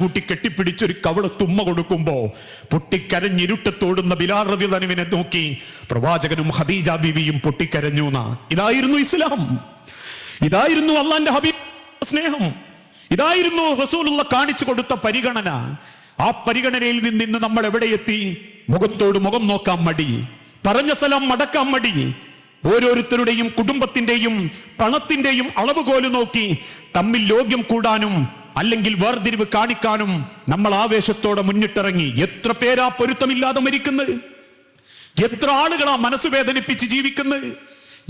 കൂട്ടി കെട്ടിപ്പിടിച്ചൊരു കവള തുമ്മ കൊടുക്കുമ്പോ പൊട്ടിക്കരഞ്ഞിരുട്ടത്തോടുന്ന ബിലാറതി തനുവിനെ നോക്കി പ്രവാചകനും ഹദീജ ബീവിയും പൊട്ടിക്കരഞ്ഞു ഇതായിരുന്നു ഇസ്ലാം. ഇതായിരുന്നു അള്ളാന്റെ ഹബീബ് സ്നേഹം. ഇതായിരുന്നു റസൂലുള്ള കാണിച്ചു കൊടുത്ത പരിഗണന. ആ പരിഗണനയിൽ നിന്ന് ഇന്ന് നമ്മൾ എവിടെ എത്തി? മുഖത്തോട് മുഖം നോക്കാൻ മടി. പറഞ്ഞ സ്ഥലം മടക്കാൻ മടി. ഓരോരുത്തരുടെയും കുടുംബത്തിന്റെയും പണത്തിന്റെയും അളവുകോൽ നോക്കി തമ്മിൽ ലോക്യം കൂടാനും അല്ലെങ്കിൽ വേർതിരിവ് കാണിക്കാനും നമ്മൾ ആവേശത്തോടെ മുന്നിട്ടിറങ്ങി എത്ര പേരാ പൊരുത്തമില്ലാതെ മരിക്കുന്നത്? എത്ര ആളുകളാ മനസ്സ് വേദനിപ്പിച്ച് ജീവിക്കുന്നത്?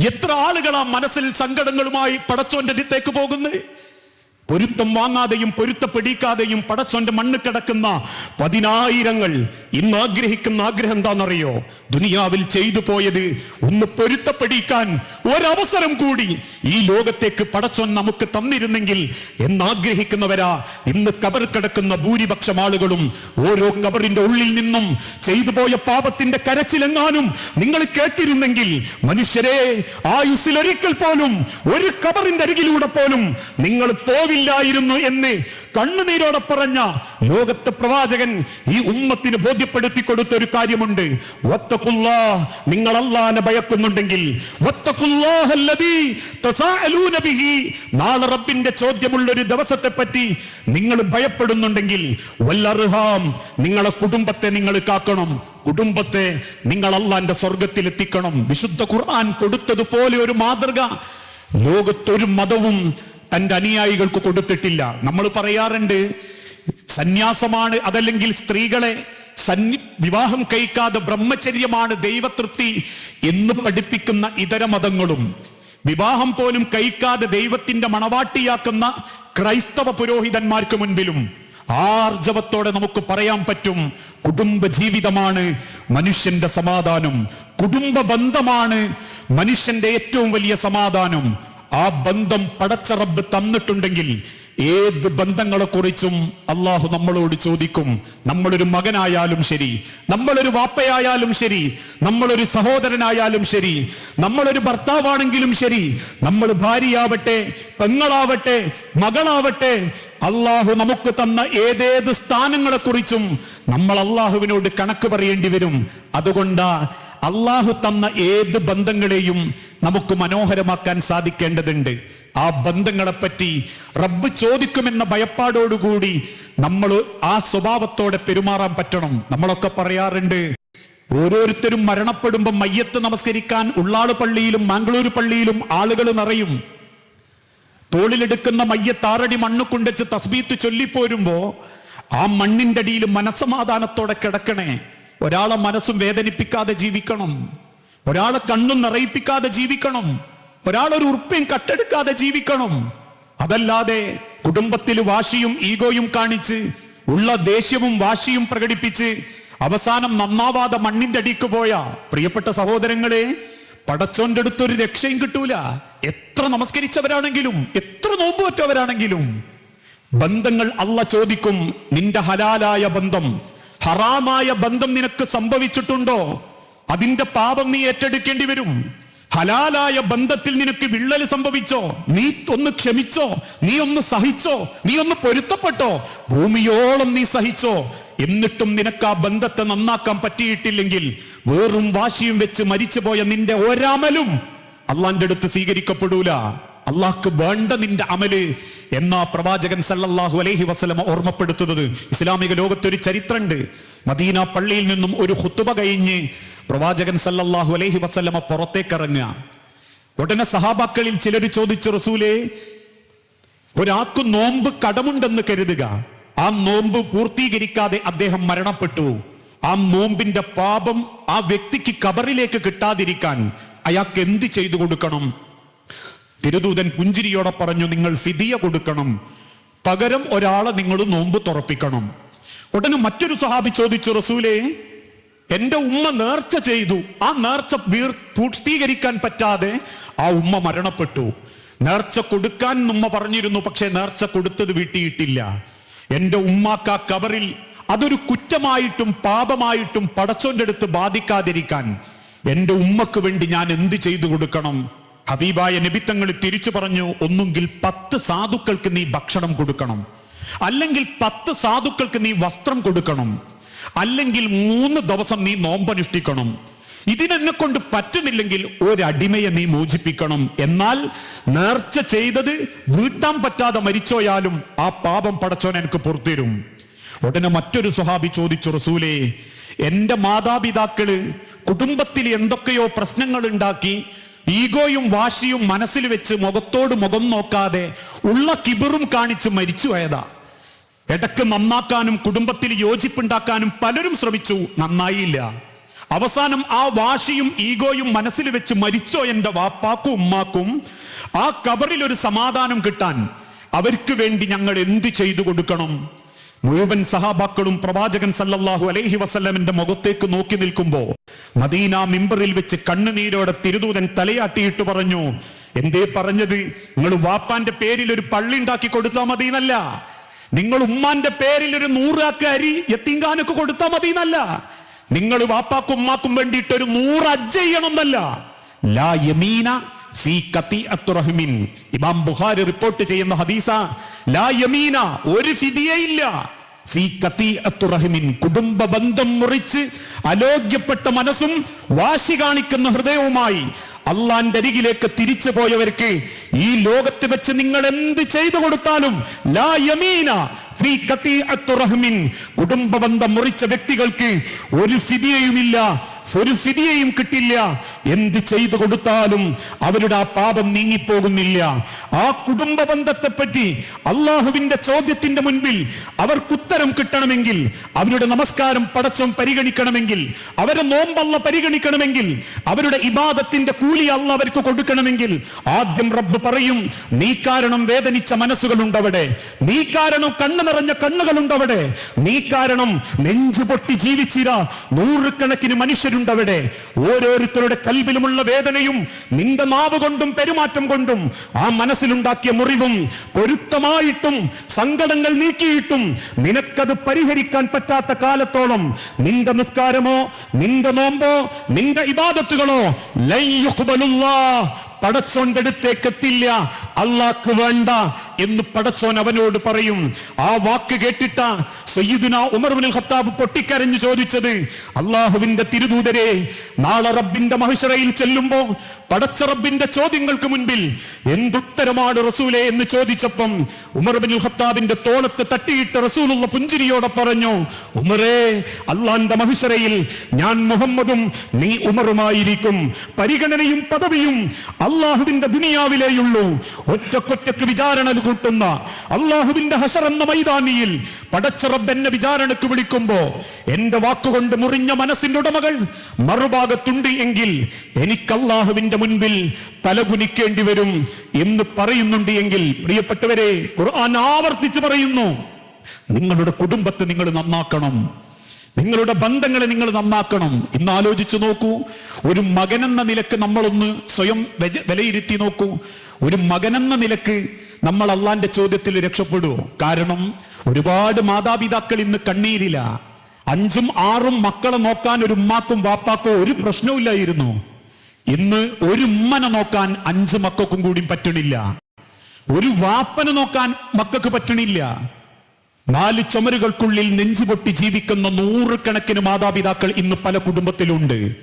എത്ര ആളുകളാ മനസ്സിൽ സങ്കടങ്ങളുമായി പടച്ചോന്റെ അടുത്തേക്ക് പോകുന്നത്? പൊരുത്തം വാങ്ങാതെയും പൊരുത്തപ്പെടിക്കാതെയും പടച്ചോന്റെ മണ്ണ് കിടക്കുന്ന പതിനായിരങ്ങൾ ഇന്ന് ആഗ്രഹിക്കുന്ന ആഗ്രഹം എന്താണെന്നറിയോ? ദുനിയാവിൽ ചെയ്തു പോയത് ഒന്ന് പൊരുത്തപ്പെടിക്കാൻ ഒരവസരം കൂടി ഈ ലോകത്തേക്ക് പടച്ചോൻ നമുക്ക് തന്നിരുന്നെങ്കിൽ എന്നാഗ്രഹിക്കുന്നവരാ ഇന്ന് കബർ കിടക്കുന്ന ഭൂരിപക്ഷം ആളുകളും ഓരോ കബറിന്റെ ഉള്ളിൽ നിന്നും ചെയ്തു പോയ പാപത്തിന്റെ കരച്ചിലെങ്ങാനും നിങ്ങൾ കേട്ടിരുന്നെങ്കിൽ മനുഷ്യരെ ആയുസ്സിലൊരിക്കൽ പോലും ഒരു കബറിന്റെ അരികിലൂടെ പോലും നിങ്ങൾ പോവില്ലായിരുന്നു എന്ന് കണ്ണുനീരോടെ പറഞ്ഞ ലോകത്തെ പ്രവാചകൻ ഈ ഉമ്മത്തിന് ബോധ്യപ്പെടുത്തി കൊടുത്ത ഒരു കാര്യമുണ്ട്. നിങ്ങൾ അള്ളാനെ ഭയക്കുന്നുണ്ടെങ്കിൽ. നാളെ റബ്ബിന്റെ ചോദ്യമുള്ള ഒരു ദിവസത്തെ പറ്റി നിങ്ങൾ ഭയപ്പെടുന്നുണ്ടെങ്കിൽ വല്ലർഹാം നിങ്ങളെ കുടുംബത്തെ നിങ്ങൾ കാക്കണം. കുടുംബത്തെ നിങ്ങൾ അള്ളാന്റെ സ്വർഗത്തിൽ എത്തിക്കണം. വിശുദ്ധ ഖുർആൻ കൊടുത്തതുപോലെ ഒരു മാതൃക. ലോകത്തൊരു മതവും തന്റെ അനുയായികൾക്ക് കൊടുത്തിട്ടില്ല. നമ്മൾ പറയാറുണ്ട് സന്യാസമാണ് അതല്ലെങ്കിൽ സ്ത്രീകളെ വിവാഹം കഴിക്കാതെ ബ്രഹ്മചര്യമാണ് ദൈവതൃപ്തി എന്ന് പഠിപ്പിക്കുന്ന ഇതര മതങ്ങളും. വിവാഹം പോലും കഴിക്കാതെ ദൈവത്തിന്റെ മണവാട്ടിയാക്കുന്ന ക്രൈസ്തവ പുരോഹിതന്മാർക്ക് മുൻപിലും ആർജവത്തോടെ നമുക്ക് പറയാൻ പറ്റും കുടുംബ ജീവിതമാണ് മനുഷ്യന്റെ സമാധാനം. കുടുംബ ബന്ധമാണ് മനുഷ്യന്റെ ഏറ്റവും വലിയ സമാധാനം. ആ ബന്ധം പടച്ച റബ്ബ് തന്നിട്ടുണ്ടെങ്കിൽ ഏത് ബന്ധങ്ങളെ കുറിച്ചും അള്ളാഹു നമ്മളോട് ചോദിക്കും. നമ്മളൊരു മകനായാലും ശരി നമ്മളൊരു വാപ്പയായാലും ശരി നമ്മളൊരു സഹോദരനായാലും ശരി നമ്മളൊരു ഭർത്താവാണെങ്കിലും ശരി നമ്മൾ ഭാര്യയാവട്ടെ പെങ്ങളാവട്ടെ മകളാവട്ടെ അള്ളാഹു നമുക്ക് തന്ന ഏതേത് സ്ഥാനങ്ങളെക്കുറിച്ചും നമ്മൾ അള്ളാഹുവിനോട് കണക്ക് പറയേണ്ടി വരും. അതുകൊണ്ടാ അള്ളാഹു തന്ന ഏത് ബന്ധങ്ങളെയും നമുക്ക് മനോഹരമാക്കാൻ സാധിക്കേണ്ടതുണ്ട്. ആ ബന്ധങ്ങളെപ്പറ്റി റബ്ബ് ചോദിക്കുമെന്ന ഭയപ്പാടോടുകൂടി നമ്മൾ ആ സ്വഭാവത്തോടെ പെരുമാറാൻ പറ്റണം. നമ്മളൊക്കെ പറയാറുണ്ട് ഓരോരുത്തരും മരണപ്പെടുമ്പോൾ മയ്യത്ത് നമസ്കരിക്കാൻ ഉള്ളാൾ പള്ളിയിലും മാംഗ്ലൂർ പള്ളിയിലും ആളുകൾ നിറയും. തോളിലെടുക്കുന്ന മയ്യത്താറടി മണ്ണ് കൊണ്ടുവച്ച് തസ്ബീത്ത് ചൊല്ലിപ്പോരുമ്പോ ആ മണ്ണിന്റെ അടിയിൽ മനസ്സമാധാനത്തോടെ കിടക്കണേ. ഒരാളെ മനസ്സും വേദനിപ്പിക്കാതെ ജീവിക്കണം. ഒരാളെ കണ്ണും നിറയിപ്പിക്കാതെ ജീവിക്കണം. ഒരാളൊരു ഉറുപ്പയും കട്ടെടുക്കാതെ ജീവിക്കണം. അതല്ലാതെ കുടുംബത്തിൽ വാശിയും ഈഗോയും കാണിച്ച് ഉള്ള ദേഷ്യവും വാശിയും പ്രകടിപ്പിച്ച് അവസാനം നന്നാവാതെ മണ്ണിന്റെ അടിക്ക് പോയ പ്രിയപ്പെട്ട സഹോദരങ്ങളെ പടച്ചോന്റെ അടുത്തൊരു രക്ഷയും കിട്ടൂല. എത്ര നമസ്കരിച്ചവരാണെങ്കിലും എത്ര നോമ്പുറ്റവരാണെങ്കിലും ബന്ധങ്ങൾ അല്ല ചോദിക്കും നിന്റെ ഹലാലായ ബന്ധം. ഹറാമായ ബന്ധം നിനക്ക് സംഭവിച്ചിട്ടുണ്ടോ? അതിന്റെ പാപം നീ ഏറ്റെടുക്കേണ്ടി വരും. ഹലാലായ ബന്ധത്തിൽ നിനക്ക് വിള്ളൽ സംഭവിച്ചോ? നീ ഒന്ന് ക്ഷമിച്ചോ? നീ ഒന്ന് സഹിച്ചോ? നീ ഒന്ന് പൊരുത്തപ്പെട്ടോ? ഭൂമിയോളം നീ സഹിച്ചോ? എന്നിട്ടും നിനക്ക് ആ ബന്ധത്തെ നന്നാക്കാൻ പറ്റിയിട്ടില്ലെങ്കിൽ വേറും വാശിയും വെച്ച് മരിച്ചുപോയ നിന്റെ ഒരമലും അള്ളാന്റെ അടുത്ത് സ്വീകരിക്കപ്പെടൂല. അള്ളാഹ്ക്ക് വേണ്ട നിന്റെ അമൽ. എന്നാ പ്രവാചകൻ സല്ലല്ലാഹു അലൈഹി വസ്ലമ ഓർമ്മപ്പെടുത്തുന്നത്? ഇസ്ലാമിക ലോകത്തൊരു ചരിത്രമുണ്ട് മദീന പള്ളിയിൽ നിന്നും ഒരു ഹുത്തുബ കഴിഞ്ഞ് പ്രവാചകൻ സല്ലല്ലാഹു അലൈഹി വസ്ലമ പുറത്തേക്കിറങ്ങുക. ഉടനെ സഹാബാക്കളിൽ ചിലർ ചോദിച്ചു റസൂലേ ഒരാൾക്ക് നോമ്പ് കടമുണ്ടെന്ന് കരുതുക. ആ നോമ്പ് പൂർത്തീകരിക്കാതെ അദ്ദേഹം മരണപ്പെട്ടു. ആ നോമ്പിന്റെ പാപം ആ വ്യക്തിക്ക് കബറിലേക്ക് കിട്ടാതിരിക്കാൻ അയാൾക്ക് എന്ത് ചെയ്തു കൊടുക്കണം? തിരുദൂതൻ പുഞ്ചിരിയോടെ പറഞ്ഞു നിങ്ങൾ ഫിതിയ കൊടുക്കണം. പകരം ഒരാളെ നിങ്ങൾ നോമ്പ് തുറപ്പിക്കണം. ഉടനെ മറ്റൊരു സഹാബി ചോദിച്ചു റസൂലേ എന്റെ ഉമ്മ നേർച്ച ചെയ്തു. ആ നേർച്ച പൂർത്തീകരിക്കാൻ പറ്റാതെ ആ ഉമ്മ മരണപ്പെട്ടു. നേർച്ച കൊടുക്കാൻ ഉമ്മ പറഞ്ഞിരുന്നു പക്ഷെ നേർച്ച കൊടുത്തത് വീട്ടിയിട്ടില്ല. എന്റെ ഉമ്മാക്ക കബറിൽ അതൊരു കുറ്റമായിട്ടും പാപമായിട്ടും പടച്ചോന്റെ അടുത്ത് ബാധിക്കാതിരിക്കാൻ എന്റെ ഉമ്മക്ക് വേണ്ടി ഞാൻ എന്ത് ചെയ്തു കൊടുക്കണം? ഹബീബായ നിബിത്തങ്ങൾ തിരിച്ചു പറഞ്ഞു ഒന്നുകിൽ പത്ത് സാധുക്കൾക്ക് നീ ഭക്ഷണം കൊടുക്കണം. അല്ലെങ്കിൽ പത്ത് സാധുക്കൾക്ക് നീ വസ്ത്രം കൊടുക്കണം. അല്ലെങ്കിൽ മൂന്ന് ദിവസം നീ നോമ്പനുഷ്ഠിക്കണം. ഇതിനെന്നെ കൊണ്ട് പറ്റുന്നില്ലെങ്കിൽ ഒരടിമയെ നീ മോചിപ്പിക്കണം. എന്നാൽ നേർച്ച ചെയ്തത് വീട്ടാൻ പറ്റാതെ മരിച്ചോയാലും ആ പാപം പടച്ചോൻ എനിക്ക് പുറത്തുതരും ഉടനെ മറ്റൊരു സ്വഹാബി ചോദിച്ചു റസൂലേ എന്റെ മാതാപിതാക്കൾ കുടുംബത്തിൽ എന്തൊക്കെയോ പ്രശ്നങ്ങൾ ഉണ്ടാക്കി ഈഗോയും വാശിയും മനസ്സിൽ വെച്ച് മുഖത്തോട് മുഖം നോക്കാതെ ഉള്ള കിബിറും കാണിച്ച് മരിച്ചു പോയതാ. ഇടയ്ക്ക് നന്നാക്കാനും കുടുംബത്തിൽ യോജിപ്പുണ്ടാക്കാനും പലരും ശ്രമിച്ചു. നന്നായില്ല. അവസാനം ആ വാശിയും ഈഗോയും മനസ്സിൽ വെച്ച് മരിച്ചോ എന്റെ വാപ്പാക്കും ഉമ്മാക്കും. ആ കബറിൽ ഒരു സമാധാനം കിട്ടാൻ അവർക്ക് വേണ്ടി ഞങ്ങൾ എന്ത് ചെയ്തു കൊടുക്കണം? മുഴുവൻ സഹാബാക്കളും പ്രവാചകൻ സല്ലല്ലാഹു അലൈഹി വസല്ലമിന്റെ മുഖത്തേക്ക് നോക്കി നിൽക്കുമ്പോ മദീന മിമ്പറിൽ വെച്ച് കണ്ണുനീരോടെ തിരുദൂതൻ തലയാട്ടിയിട്ട് പറഞ്ഞു എന്തേ പറഞ്ഞത്? നിങ്ങൾ വാപ്പാന്റെ പേരിൽ ഒരു പള്ളി ഉണ്ടാക്കി കൊടുത്താൽ മതി എന്നല്ല നിങ്ങൾ ഉമ്മാന്റെ പേരിൽ ഒരു നൂറാക്ക് അരി എത്തിങ്കാനൊക്കെ കൊടുത്താൽ മതി എന്നല്ല നിങ്ങൾ വാപ്പാക്കും ഉമ്മാക്കും വേണ്ടിയിട്ട് ഒരു നൂറ് അജ്ജ ചെയ്യണം എന്നല്ല ലാ യമീന ഫീ ഇമാം ബുഖാരി റിപ്പോർട്ട് ചെയ്യുന്ന ഹദീസ ലാ യമീന ഒരു ഫിദിയയില്ല. കുടുംബ ബന്ധം മുറിച്ച് അലോഗ്യപ്പെട്ട മനസ്സും വാശി കാണിക്കുന്ന ഹൃദയവുമായി അള്ളാന്റെ അരികിലേക്ക് തിരിച്ചു പോയവർക്ക് ഈ ലോകത്ത് വെച്ച് നിങ്ങൾ എന്ത് ചെയ്തു കൊടുത്താലും ലാ യമീന കുടുംബ ബന്ധം മുറിച്ച വ്യക്തികൾക്ക് ഒരു ഫിദിയയുമില്ല ഒരു ഫിദിയയും കിട്ടില്ല. എന്ത് ചെയ്തു കൊടുത്താലും അവരുടെ ആ പാപം നീങ്ങിപ്പോകുന്നില്ല. ആ കുടുംബ ബന്ധത്തെ പറ്റി അള്ളാഹുവിന്റെ ചോദ്യത്തിന്റെ മുൻപിൽ അവർക്ക് ഉത്തരം കിട്ടണമെങ്കിൽ അവരുടെ നമസ്കാരം പടച്ചം പരിഗണിക്കണമെങ്കിൽ അവരെ നോമ്പല്ല പരിഗണിക്കണമെങ്കിൽ അവരുടെ ഇബാദത്തിന്റെ കൂലി അല്ല അവർക്ക് കൊടുക്കണമെങ്കിൽ ആദ്യം റബ്ബ് പറയും നീ കാരണം വേദനിച്ച മനസ്സുകളുണ്ടവിടെ നീ കാരണം കണ്ണു നിറഞ്ഞ കണ്ണുകളുണ്ടവിടെ നീ കാരണം നെഞ്ചു പൊട്ടി ജീവിച്ചിര നൂറുകണക്കിന് മനുഷ്യരുണ്ടവിടെ. ഓരോരുത്തരുടെ കൽവിലുമുള്ള വേദനയും നിന്റെ നാവ് കൊണ്ടും പെരുമാറ്റം കൊണ്ടും ആ മനസ്സിലുണ്ടാക്കിയ മുറിവും പൊരുത്തമായിട്ടും സങ്കടങ്ങൾ നീക്കിയിട്ടും നിനക്കത് പരിഹരിക്കാൻ പറ്റാത്ത കാലത്തോളം നിന്റെ നിസ്കാരമോ നിന്റെ നോമ്പോ നിന്റെ ഇബാദത്തുകളോ പടച്ചോന്റെ അടുത്തേക്ക് എത്തില്ല അള്ളാക്ക് വേണ്ട എന്ന് പടച്ചോൻ അവനോട് പറയും. ആ വാക്ക് കേട്ടിട്ട സയ്യിദിന ഉമർ ബിൻ ഖത്താബ് പൊട്ടിക്കരഞ്ഞു ചോദിച്ചത്. അള്ളാഹുവിന്റെ തിരുദൂതരെ നാളെ റബ്ബിന്റെ മഹിഷറയിൽ ചെല്ലുമ്പോ പടച്ച റബ്ബിന്റെ ചോദ്യങ്ങൾക്ക് മുൻപിൽ എന്തുത്തരമാണ് റസൂലെ എന്ന് ചോദിച്ചപ്പം ഉമർ ബിൻ ഖത്താബിന്റെ തോളത്ത് തട്ടിയിട്ട് റസൂലുള്ള പുഞ്ചിരിയോടെ പറഞ്ഞു ഉമറേ അള്ളാന്റെ മഹിഷറയിൽ ഞാൻ മുഹമ്മദും നീ ഉമറുമായിരിക്കും. പരിഗണനയും പദവിയും അള്ളാഹുവിന്റെ ദുനിയാവിലേയുള്ളൂ. ഒറ്റക്കൊറ്റക്ക് വിചാരണ കൂട്ടുന്ന അള്ളാഹുവിന്റെ ഹസർ എന്ന മൈതാനിയിൽ പടച്ചറബ് എന്നെ വിചാരണക്ക് വിളിക്കുമ്പോ എന്റെ വാക്കുകൊണ്ട് മുറിഞ്ഞ മനസ്സിന്റെ ഉടമകൾ മറുഭാഗത്തുണ്ട് എങ്കിൽ എനിക്ക് അള്ളാഹുവിന്റെ മുൻപിൽ തലകുനിക്കേണ്ടി വരും എന്ന് പറയുന്നുണ്ട് എങ്കിൽ പ്രിയപ്പെട്ടവരെ ഖുർആൻ ആവർത്തിച്ച് പറയുന്നു. നിങ്ങളുടെ കുടുംബത്തെ നിങ്ങൾ നന്നാക്കണം. നിങ്ങളുടെ ബന്ധങ്ങളെ നിങ്ങൾ നന്നാക്കണം. ഇന്ന് ആലോചിച്ചു നോക്കൂ. ഒരു മകനെന്ന നിലയ്ക്ക് നമ്മളൊന്ന് സ്വയം വിലയിരുത്തി നോക്കൂ. ഒരു മകനെന്ന നിലയ്ക്ക് നമ്മൾ അള്ളാന്റെ ചോദ്യത്തിൽ രക്ഷപ്പെടുവോ? കാരണം ഒരുപാട് മാതാപിതാക്കൾ ഇന്ന് കണ്ണീരില്ല അഞ്ചും ആറും മക്കളെ നോക്കാൻ ഒരു ഉമ്മാക്കും വാപ്പാക്കോ ഒരു പ്രശ്നവുമില്ലായിരുന്നു ഇന്ന് ഒരു ഉമ്മനെ നോക്കാൻ അഞ്ച് മക്കൾക്കും കൂടി പറ്റണില്ല. ഒരു വാപ്പനെ നോക്കാൻ മക്കൾക്ക് പറ്റണില്ല. നാല് ചുമരുകൾക്കുള്ളിൽ നെഞ്ചുപൊട്ടി ജീവിക്കുന്ന നൂറുകണക്കിന് മാതാപിതാക്കൾ ഇന്ന് പല കുടുംബത്തിലുണ്ട്.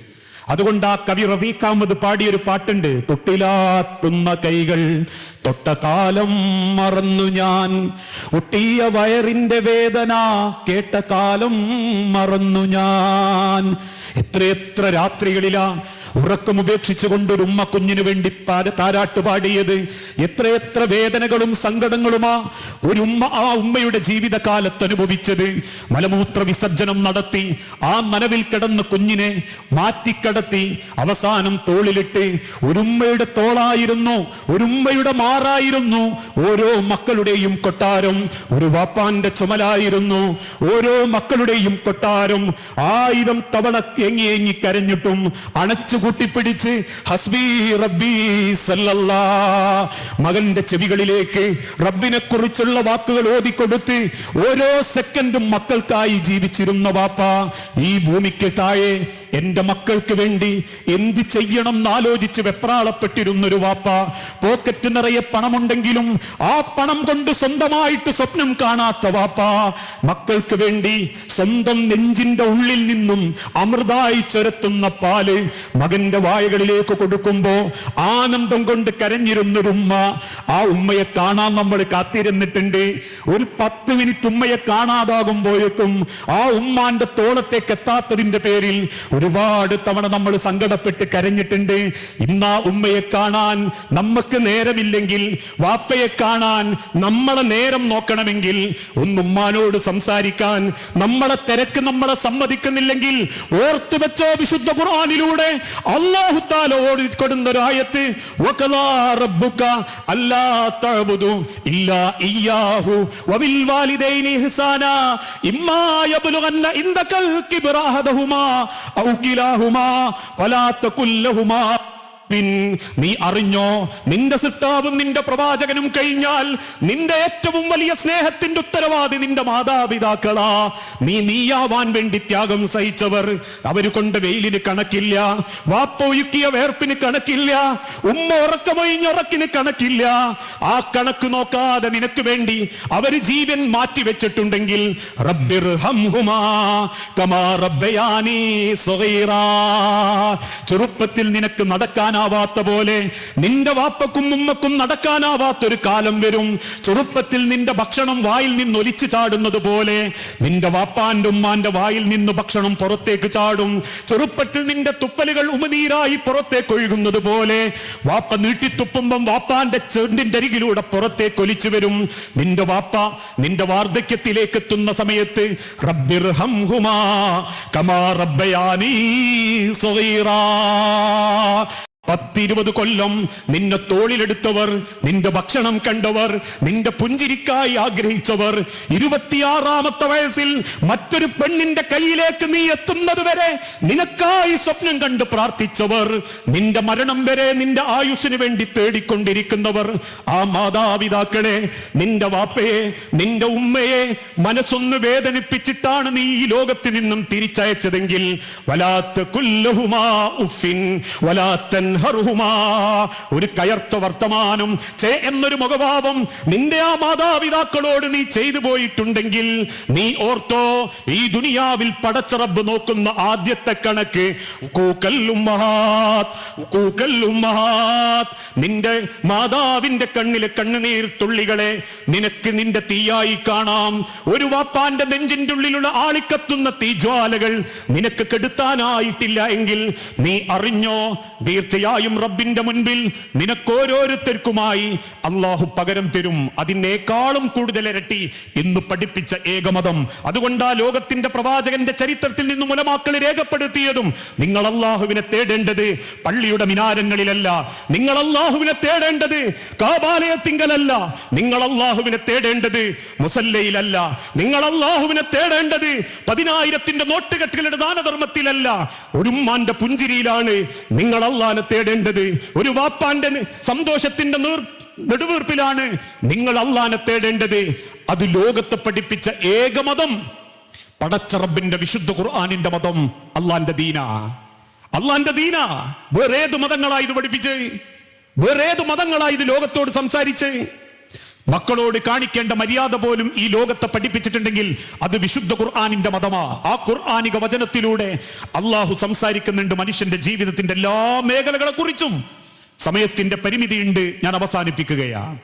അതുകൊണ്ട് ആ കവി റവീക്കാമത് പാടിയൊരു പാട്ടുണ്ട്. തൊട്ടിലാട്ടുന്ന കൈകൾ തൊട്ട കാലം മറന്നു ഞാൻ. ഒട്ടിയ വയറിന്റെ വേദന കേട്ട കാലം മറന്നു ഞാൻ. എത്രയെത്ര രാത്രികളിലാ ഉറക്കം ഉപേക്ഷിച്ചുകൊണ്ട് ഒരു ഉമ്മ കുഞ്ഞിനു വേണ്ടി താരാട്ട് പാടിയത്. എത്രയെത്ര വേദനകളും സങ്കടങ്ങളുമാ ഒരു ഉമ്മ ആ ഉമ്മയുടെ ജീവിതകാലത്ത് അനുഭവിച്ചത്. മലമൂത്ര വിസർജനം നടത്തി ആ നനവിൽ കിടന്ന് കുഞ്ഞിനെ മാറ്റിക്കടത്തി അവസാനം തോളിലിട്ട് ഒരു ഉമ്മയുടെ തോളായിരുന്നു ഒരു ഉമ്മയുടെ മാറായിരുന്നു. ഓരോ മക്കളുടെയും കൊട്ടാരം ഒരു വാപ്പാന്റെ ചുമലായിരുന്നു. ഓരോ മക്കളുടെയും കൊട്ടാരം ആയിരം തവണ ഏങ്ങി കരഞ്ഞിട്ടും അണച്ചു കൂട്ടിപ്പിടിച്ച് ഹസ്ബി റബ്ബി മകന്റെ ചെവികളിലേക്ക് റബ്ബിനെ കുറിച്ചുള്ള വാക്കുകൾ ഓതിക്കൊടുത്ത് ഓരോ സെക്കൻഡും മക്കൾക്കായി ജീവിച്ചിരുന്ന വാപ്പ ഈ ഭൂമിക്ക് താഴെ എന്റെ മക്കൾക്ക് വേണ്ടി എന്ത് ചെയ്യണം എന്നാലോചിച്ച് വെപ്രാളപ്പെട്ടിരുന്നൊരു വാപ്പ പോക്കറ്റ് നിറയെ പണമുണ്ടെങ്കിലും ആ പണം കൊണ്ട് സ്വന്തമായിട്ട് സ്വപ്നം കാണാത്ത വാപ്പ മക്കൾക്ക് വേണ്ടി സ്വന്തം നെഞ്ചിന്റെ ഉള്ളിൽ നിന്നും അമൃതായി ചുരത്തുന്ന പാൽ മകന്റെ വായകളിലേക്ക് കൊടുക്കുമ്പോ ആനന്ദം കൊണ്ട് കരഞ്ഞിരുന്നൊരു ഉമ്മ ആ ഉമ്മയെ കാണാൻ നമ്മൾ കാത്തിരുന്നിട്ടുണ്ട്. ഒരു പത്ത് മിനിറ്റ് ഉമ്മയെ കാണാതാകുമ്പോഴേക്കും ആ ഉമ്മാന്റെ തോളത്തേക്ക് എത്താത്തതിന്റെ പേരിൽ ഒരുപാട് തവണ നമ്മൾ സങ്കടപ്പെട്ട് കരഞ്ഞിട്ടുണ്ട്. ഇന്ന് ഉമ്മയെ കാണാൻ നമുക്ക് നേരമില്ലെങ്കിൽ വാപ്പയെ കാണാൻ നമ്മളെ നേരം നോക്കണമെങ്കിൽ ഒന്ന് ഉമ്മാനോട് സംസാരിക്കാൻ നമ്മളെ തിരക്ക് നമ്മളെ സമ്മതിക്കുന്നില്ലെങ്കിൽ ഓർത്തു വെച്ചോ വിശുദ്ധ ഖുർആാനിലൂടെ. അള്ളാഹുത്താല ഓടിക്കൊടുന്ന ഓടി കൊടുന്ന ഒരു ആയത്ത് ഇമ്മാ കിലാഹുമാ ഫലാ തഖുൽ ലഹുമാ പിൻ. നീ അറിഞ്ഞോ? നിന്റെ സിട്ടാവും നിന്റെ പ്രവാചകനും കഴിഞ്ഞാൽ നിന്റെ ഏറ്റവും വലിയ സ്നേഹത്തിന്റെ ഉത്തരവാദി നിന്റെ മാതാപിതാക്കളാ. നീ നീയാവാൻ വേണ്ടി ത്യാഗം സഹിച്ചവർ. അവർ കൊണ്ട് വെയിലിന് കണക്കില്ല. വാപ്പ ഒഴുക്കിയ വേർപ്പിന് കണക്കില്ല. ഉമ്മ ഉറക്കമൊഴിഞ്ഞുറക്കിന് കണക്കില്ല. ആ കണക്ക് നോക്കാതെ നിനക്ക് വേണ്ടി അവർ ജീവൻ മാറ്റി വെച്ചിട്ടുണ്ടെങ്കിൽ. ചെറുപ്പത്തിൽ നിനക്ക് നടക്കാനാവാത്ത പോലെ നിന്റെ വാപ്പക്കും ഉമ്മക്കും നടക്കാനാവാത്തൊരു കാലം വരും. ചെറുപ്പത്തിൽ നിന്റെ ഭക്ഷണം വായിൽ നിന്ന് ഒലിച്ചു ചാടുന്നത് പോലെ നിന്റെ വാപ്പാന്റെ ഉമ്മാന്റെ വായിൽ നിന്ന് ഭക്ഷണം പുറത്തേക്ക് ചാടും. ചെറുപ്പത്തിൽ നിന്റെ തുപ്പലുകൾ ഉമനീരായി പുറത്തേക്ക് ഒഴുകുന്നത് പോലെ വാപ്പ നീട്ടിത്തുപ്പുമ്പം വാപ്പാന്റെ ചെണ്ടിന്റെ അരികിലൂടെ പുറത്തേക്ക് ഒലിച്ചു വരും. നിന്റെ വാപ്പ നിന്റെ വാർദ്ധക്യത്തിലേക്ക് എത്തുന്ന സമയത്ത് റബ്ബിർ ഹംഹുമാ കമാ റബ്ബയാനീ സ്വഗീറാ പത്തിരുപത് കൊല്ലം നിന്നെ തോളിലെടുത്തവർ നിന്റെ ഭക്ഷണം കണ്ടവർ നിന്റെ പുഞ്ചിരിക്കായി ആഗ്രഹിച്ചവർ ഇരുപത്തിയാറാമത്തെ വയസ്സിൽ മറ്റൊരു പെണ്ണിന്റെ കയ്യിലേക്ക് നീ എത്തുന്നത് വരെ നിനക്കായി സ്വപ്നം കണ്ട് പ്രാർത്ഥിച്ചവർ നിന്റെ മരണം വരെ നിന്റെ ആയുസ്സിന് വേണ്ടി തേടിക്കൊണ്ടിരിക്കുന്നവർ. ആ മാതാപിതാക്കളെ നിന്റെ വാപ്പയെ നിന്റെ ഉമ്മയെ മനസ്സൊന്ന് വേദനിപ്പിച്ചിട്ടാണ് നീ ഈ ലോകത്ത് നിന്നും തിരിച്ചയച്ചതെങ്കിൽ വലാത്ത കുല്ലഹുമാ ഉഫിൻ വലാത്തൻ ഒരു കയർത്ത വർത്തമാനം. ചേ എന്നൊരു മുഖഭാവം. നിന്റെ ആ മാതാപിതാക്കളോട് നീ ചെയ്തു പോയിട്ടുണ്ടെങ്കിൽ നീ ഓർത്തോ ഈ ദുനിയാവിൽ പടച്ചറബ് നോക്കുന്ന ആദ്യത്തെ കണക്ക്. നിന്റെ മാതാവിന്റെ കണ്ണിലെ കണ്ണുനീർ തുള്ളികളെ നിനക്ക് നിന്റെ തീയായി കാണാം. ഒരു വാപ്പാന്റെ നെഞ്ചിന്റെ ഉള്ളിലുള്ള ആളിക്കത്തുന്ന തീജ്വാലകൾ നിനക്ക് കെടുത്താനായിട്ടില്ല എങ്കിൽ നീ അറിഞ്ഞോ തീർച്ചയായും റബ്ബിന്റെ മുൻപിൽ നിനക്കോരോരുത്തർക്കുമായി അള്ളാഹു പകരം തരും. അതിനേക്കാളും കൂടുതൽ ഇരട്ടി ഇന്ന് പഠിപ്പിച്ച ഏകമതം. അതുകൊണ്ട് ആ ലോകത്തിന്റെ പ്രവാചകന്റെ ചരിത്രത്തിൽ നിന്നും മുലമാക്കൾ രേഖപ്പെടുത്തിയതും നിങ്ങൾ അള്ളാഹുവിനെ തേടേണ്ടത് പള്ളിയുടെ മിനാരങ്ങളിലല്ല. നിങ്ങൾ അള്ളാഹുവിനെ തേടേണ്ടത് കാബാലയത്തിങ്കലല്ല നിങ്ങൾ അള്ളാഹുവിനെ തേടേണ്ടത് മുസല്ലയിലല്ല. നിങ്ങൾ അള്ളാഹുവിനെ തേടേണ്ടത് പതിനായിരത്തിന്റെ നോട്ടുകെട്ടുകളുടെ ദാനധർമ്മത്തിലല്ല. ഒരു ഉമ്മാന്റെ പുഞ്ചിരിയിലാണ്. നിങ്ങൾ അള്ളാഹിനെ തേടേണ്ടത്. ഒരു വാപ്പാന്റെ സന്തോഷത്തിന്റെ നീർ നെടുവീർപ്പിലാണ് നിങ്ങൾ അള്ളാനെ തേടേണ്ടത്. അത് ലോകത്തെ പഠിപ്പിച്ച ഏകമതം പടച്ചറബിന്റെ വിശുദ്ധ ഖുർആാനിന്റെ മതം അള്ളാന്റെ ദീന. അള്ളാന്റെ ദീന. വേറേത് മതങ്ങളാ ഇത് പഠിപ്പിച്ച്. വേറേത് മതങ്ങളാ ഇത് ലോകത്തോട് സംസാരിച്ച്. മക്കളോട് കാണിക്കേണ്ട മര്യാദ പോലും ഈ ലോകത്തെ പഠിപ്പിച്ചിട്ടുണ്ടെങ്കിൽ അത് വിശുദ്ധ ഖുർആാനിന്റെ മതമാ. ആ ഖുർആാനിക വചനത്തിലൂടെ അള്ളാഹു സംസാരിക്കുന്നുണ്ട് മനുഷ്യന്റെ ജീവിതത്തിന്റെ എല്ലാ മേഖലകളെ കുറിച്ചും സമയത്തിന്റെ പരിമിതിയുണ്ട് ഞാൻ അവസാനിപ്പിക്കുകയാണ്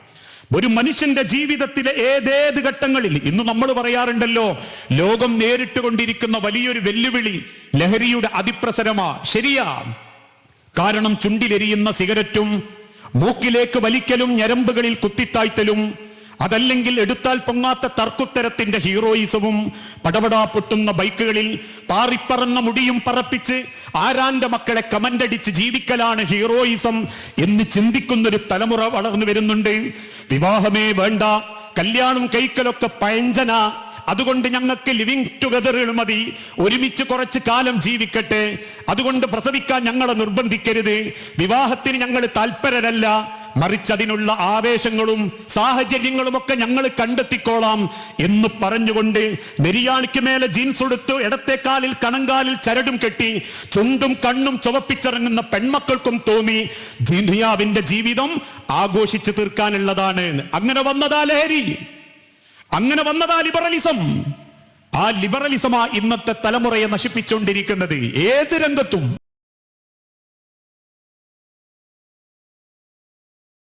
ഒരു മനുഷ്യന്റെ ജീവിതത്തിലെ ഏതേത് ഘട്ടങ്ങളിൽ ഇന്ന് നമ്മൾ പറയാറുണ്ടല്ലോ ലോകം നേരിട്ട് കൊണ്ടിരിക്കുന്ന വലിയൊരു വെല്ലുവിളി ലഹരിയുടെ അതിപ്രസരമാ. ശരിയാ. കാരണം ചുണ്ടിലെരിയുന്ന സിഗരറ്റും മൂക്കിലേക്ക് വലിക്കലും ഞരമ്പുകളിൽ കുത്തിത്താഴ്ത്തലും അതല്ലെങ്കിൽ എടുത്താൽ പൊങ്ങാത്ത തർക്കുത്തരത്തിന്റെ ഹീറോയിസവും പടപടാ പൊട്ടുന്ന ബൈക്കുകളിൽ പാറിപ്പറന്ന മുടിയും പറപ്പിച്ച് ആരാന്റെ മക്കളെ കമന്റടിച്ച് ജീവിക്കലാണ് ഹീറോയിസം എന്ന് ചിന്തിക്കുന്നൊരു തലമുറ വളർന്നു വരുന്നുണ്ട്. വിവാഹമേ വേണ്ട കല്യാണം കൈക്കലൊക്കെ പഴഞ്ചന അതുകൊണ്ട് ഞങ്ങൾക്ക് ലിവിങ് ടുഗദറുകൾ മതി. ഒരുമിച്ച് കുറച്ച് കാലം ജീവിക്കട്ടെ. അതുകൊണ്ട് പ്രസവിക്കാൻ ഞങ്ങളെ നിർബന്ധിക്കരുത്. വിവാഹത്തിന് ഞങ്ങൾ താല്പരരല്ല. മറിച്ച് അതിനുള്ള ആവേശങ്ങളും സാഹചര്യങ്ങളും ഒക്കെ ഞങ്ങൾ കണ്ടെത്തിക്കോളാം എന്ന് പറഞ്ഞുകൊണ്ട് നെരിയാണിക്ക് മേലെ ജീൻസ് ഉടുത്തു ഇടത്തെ കാലിൽ കണങ്കാലിൽ ചരടും കെട്ടി ചുണ്ടും കണ്ണും ചുവപ്പിച്ചിറങ്ങുന്ന പെൺമക്കൾക്കും തോന്നി ദുനിയാവിന്റെ ജീവിതം ആഘോഷിച്ചു തീർക്കാനുള്ളതാണ്. അങ്ങനെ വന്നതാ ലഹരി. അങ്ങനെ വന്നതാ ലിബറലിസം. ആ ലിബറലിസമാ ഇന്നത്തെ തലമുറയെ നശിപ്പിച്ചുകൊണ്ടിരിക്കുന്നത് ഏത് രംഗത്തും.